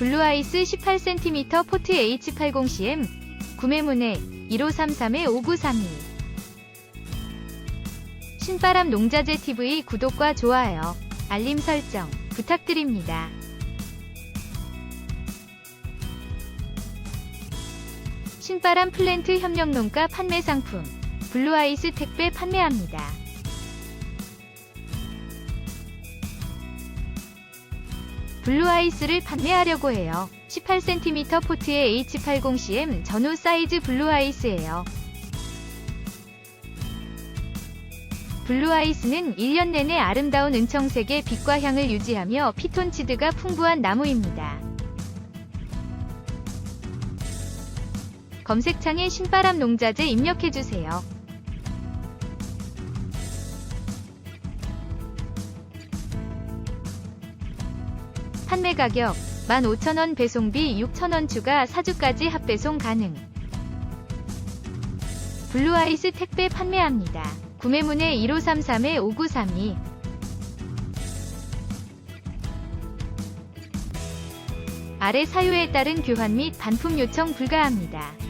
블루아이스 18cm 포트 H80CM 구매문의 1533-5932 신바람 농자재 TV 구독과 좋아요, 알림 설정 부탁드립니다. 신바람 플랜트 협력농가 판매 상품 블루아이스 택배 판매합니다. 블루아이스를 판매하려고 해요. 18cm 포트의 H80CM 전후 사이즈 블루아이스예요. 블루아이스는 1년 내내 아름다운 은청색의 빛과 향을 유지하며 피톤치드가 풍부한 나무입니다. 검색창에 신바람 농자재 입력해주세요. 판매 가격 15,000원 배송비 6,000원 추가 사주까지 합배송 가능. 블루아이스 택배 판매합니다. 구매문의 1533-5932 아래 사유에 따른 교환 및 반품 요청 불가합니다.